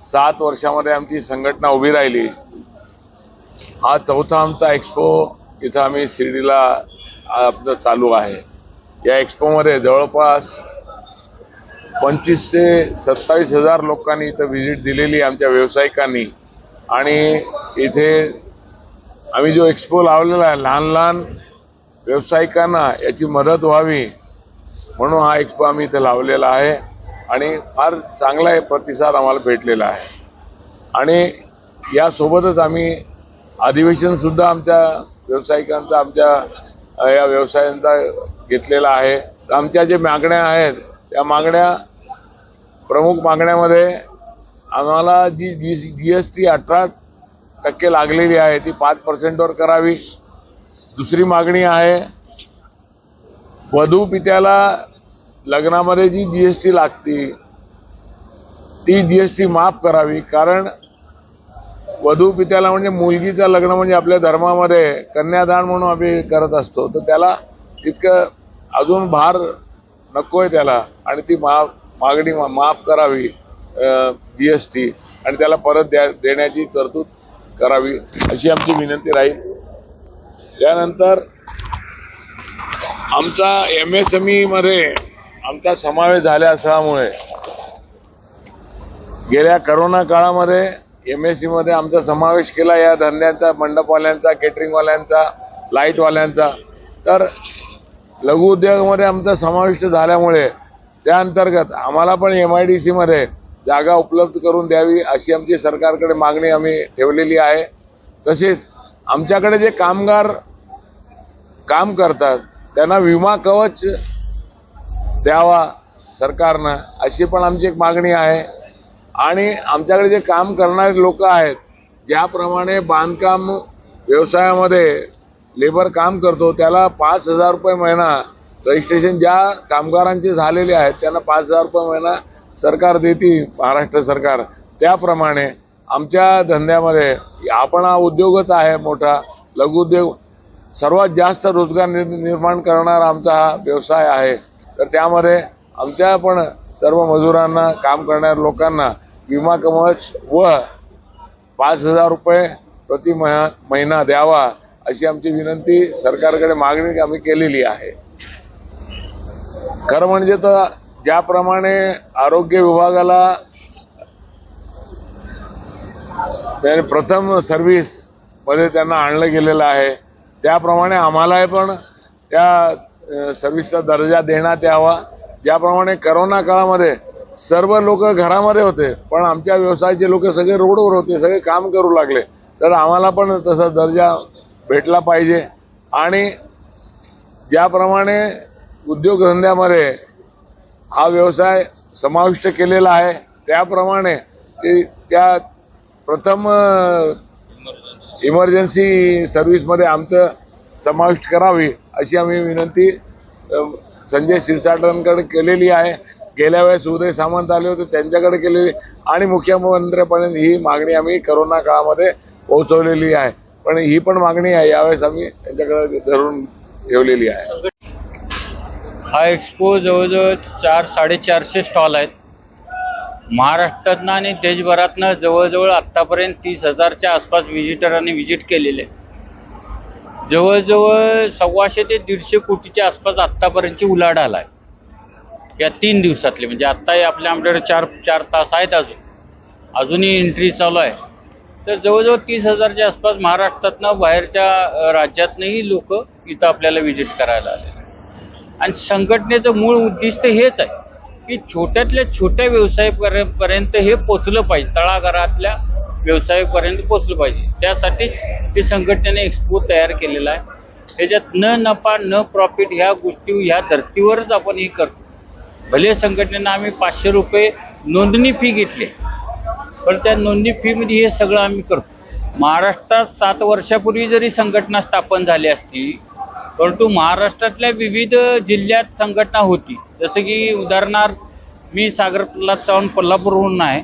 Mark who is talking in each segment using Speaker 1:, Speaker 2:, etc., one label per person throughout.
Speaker 1: सात वर्षामध्ये आमची संघटना उभी राहिली. हा चौथा आमचा एक्सपो इथं आम्ही शिर्डीला आपलं चालू आहे. या एक्सपोमध्ये जवळपास पंचवीस ते सत्तावीस हजार लोकांनी इथं व्हिजिट दिलेली आमच्या व्यावसायिकांनी. आणि इथे आम्ही जो एक्सपो लावलेला आहे लहान लहान व्यावसायिकांना याची मदत व्हावी म्हणून हा एक्सपो आम्ही इथे लावलेला आहे. आणि फार चांगला प्रतिसाद आम्हाला भेटलेला आहे. आणि यासोबतच आम्ही अधिवेशन सुद्धा आमच्या व्यावसायिकांचा आमच्या या व्यवसायांचा घेतलेला आहे. तर आमच्या जे मागण्या आहेत त्या मागण्या प्रमुख मागण्यामध्ये आम्हाला जी जी जी एस टी अठरा टक्के लागलेली आहे ती पाच पर्सेंटवर करावी. दुसरी मागणी आहे वधू पित्याला लग्नामध्ये जी जी एस टी लागती ती जी एस टी माफ करावी. कारण वधू पित्याला म्हणजे मुलगीचं लग्न म्हणजे आपल्या धर्मामध्ये कन्यादान म्हणून आम्ही करत असतो. तर त्याला इतकं अजून भार नको आहे त्याला. आणि ती माफ मागणी मा- माफ करावी जी एस टी आणि त्याला परत द्या देण्याची तरतूद करावी अशी आमची विनंती राहील. त्यानंतर आमचा एम एस एममध्ये आमचा समावेश झाल्या असल्यामुळे गेल्या करोना काळामध्ये एम एसमध्ये आमचा समावेश केला या धंद्यांचा मंडपवाल्यांचा केटरिंगवाल्यांचा लाईटवाल्यांचा तर लघु उद्योगामध्ये आमचा समाविष्ट झाल्यामुळे त्या अंतर्गत आम्हाला पण एम आय डी सीमध्ये जागा उपलब्ध करून द्यावी अशी आमची सरकारकडे मागणी आम्ही ठेवलेली आहे. तसेच आमच्याकडे जे कामगार काम करतात त्यांना विमा कवच द्यावा सरकारनं अशी पण आमची एक मागणी आहे. आणि आमच्याकडे जे काम करणारे लोक आहेत ज्याप्रमाणे बांधकाम व्यवसायामध्ये लेबर काम करतो त्याला पाच हजार रुपये महिना रजिस्ट्रेशन ज्या कामगारांचे झालेले आहेत त्यांना पाच हजार रुपये महिना सरकार देते महाराष्ट्र सरकार. त्याप्रमाणे आमच्या धंद्यामध्ये आपण हा उद्योगच आहे मोठा लघुउद्योग सर्वात जास्त रोजगार निर्माण करणारा आमचा हा व्यवसाय आहे. तर त्यामध्ये आमच्या पण सर्व मजुरांना काम करणाऱ्या लोकांना विमा कवच व पाच हजार रुपये प्रति महिना द्यावा अशी आमची विनंती सरकारकडे मागणी आम्ही केलेली आहे. खरं म्हणजे तर ज्याप्रमाणे आरोग्य विभागाला प्रथम सर्व्हिसमध्ये त्यांना आणलं गेलेलं आहे त्याप्रमाणे आम्हालाही पण त्या अ, सर्व्हिसचा दर्जा देण्यात यावा. ज्याप्रमाणे करोना काळामध्ये सर्व लोक घरामध्ये होते पण आमच्या व्यवसायाचे लोक सगळे रोडवर होते सगळे काम करू लागले. तर आम्हाला पण तसा दर्जा भेटला पाहिजे. आणि ज्याप्रमाणे उद्योगधंद्यामध्ये हा व्यवसाय समाविष्ट केलेला आहे त्याप्रमाणे ते त्या प्रथम इमर्जन्सी सर्व्हिसमध्ये आमचं समाविष्ट करावी अशी आम्ही विनंती संजय शिरसाटांकडे केलेली आहे. गेल्या वेळेस उदय सामंत आले होते त्यांच्याकडे केलेली. आणि मुख्यमंत्र्यापर्यंत ही मागणी आम्ही करोना काळामध्ये पोहोचवलेली आहे. पण ही पण मागणी आहे यावेळेस आम्ही त्यांच्याकडे धरून ठेवलेली आहे.
Speaker 2: हा एक्सपो जवळजवळ चार साडेचारशे स्टॉल आहेत. महाराष्ट्रातनं आणि देशभरातनं जवळजवळ आत्तापर्यंत तीस हजारच्या आसपास व्हिजिटरांनी व्हिजिट केलेले. आहे. जवळजवळ सव्वाशे ते दीडशे कोटीच्या आसपास आत्तापर्यंतची उलाढाल आहे या तीन दिवसातले म्हणजे आत्ताही आपल्या आमच्याकडे चार चार तास आहेत अजून. अजूनही एंट्री चालू आहे. तर जवळजवळ तीस हजारच्या आसपास महाराष्ट्रातनं बाहेरच्या राज्यातनंही लोक इथं आपल्याला व्हिजिट करायला आले आणि संघटनेचं मूळ उद्दिष्ट हेच आहे की छोट्यातल्या छोट्या व्यवसायापर्यंत हे पोचलं पाहिजे. तळागाळातल्या व्यवसायापर्यंत पोचलं पाहिजे. त्यासाठी ते संघटनेने एक्सपो तयार केलेला आहे. त्याच्यात न नफा न प्रॉफिट ह्या गोष्टी ह्या धर्तीवरच आपण हे करतो. भले संघटनेनं आम्ही पाचशे रुपये नोंदणी फी घेतली पण त्या नोंदणी फीमध्ये हे सगळं आम्ही करतो. महाराष्ट्रात सात वर्षापूर्वी जरी संघटना स्थापन झाली असती परंतु महाराष्ट्रातल्या विविध जिल्ह्यात संघटना होती. जसं की उदाहरणार्थ मी सागर प्रल्हाद चव्हाण कोल्हापूरहून आहे.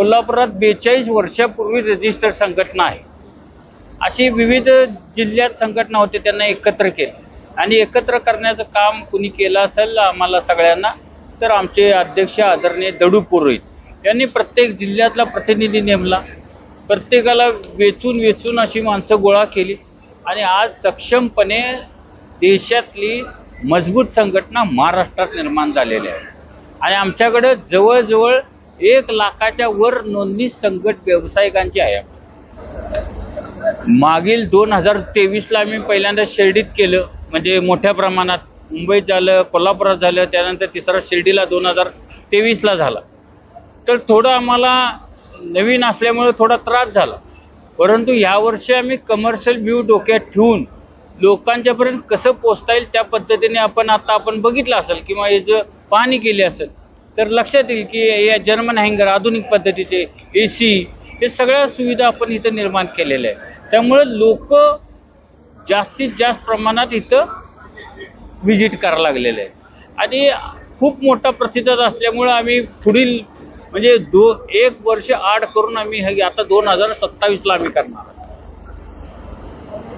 Speaker 2: कोल्हापुरात बेचाळीस वर्षापूर्वी रजिस्टर्ड संघटना आहे. अशी विविध जिल्ह्यात संघटना होते त्यांना एकत्र केलं. आणि एकत्र करण्याचं काम कुणी केलं असेल आम्हाला सगळ्यांना तर आमचे अध्यक्ष आदरणीय दडू पुरोहित यांनी प्रत्येक जिल्ह्यातला प्रतिनिधी नेमला. प्रत्येकाला वेचून वेचून अशी माणसं गोळा केली. आणि आज सक्षमपणे देशातली मजबूत संघटना महाराष्ट्रात निर्माण झालेली आहे. आणि आमच्याकडं जवळजवळ एक लाखाच्या वर नोंदणी संकट व्यावसायिकांची आहे. मागील दोन हजार तेवीसला आम्ही पहिल्यांदा शिर्डीत केलं. म्हणजे मोठ्या प्रमाणात मुंबईत झालं कोल्हापुरात झालं त्यानंतर तिसरा शिर्डीला दोन हजार तेवीसला झाला. तर थोडं आम्हाला नवीन असल्यामुळे थोडा त्रास झाला. परंतु यावर्षी आम्ही कमर्शियल व्ह्यू डोक्यात ठेवून लोकांच्यापर्यंत कसं पोचता येईल त्या पद्धतीने आपण आता आपण बघितलं असेल किंवा याचं पाहणी केली असेल तर लक्षात येईल की या जर्मन हँगर आधुनिक पद्धतीचे ए सी हे सगळ्या सुविधा आपण इथं निर्माण केलेल्या आहे त्यामुळे लोक जास्तीत जास्त प्रमाणात इथं व्हिजिट करायला लागलेले आहे आणि खूप मोठा प्रतिसाद असल्यामुळं आम्ही पुढील म्हणजे दो एक वर्ष आड करून आम्ही हे आता दोन हजार सत्तावीसला आम्ही करणार आहोत.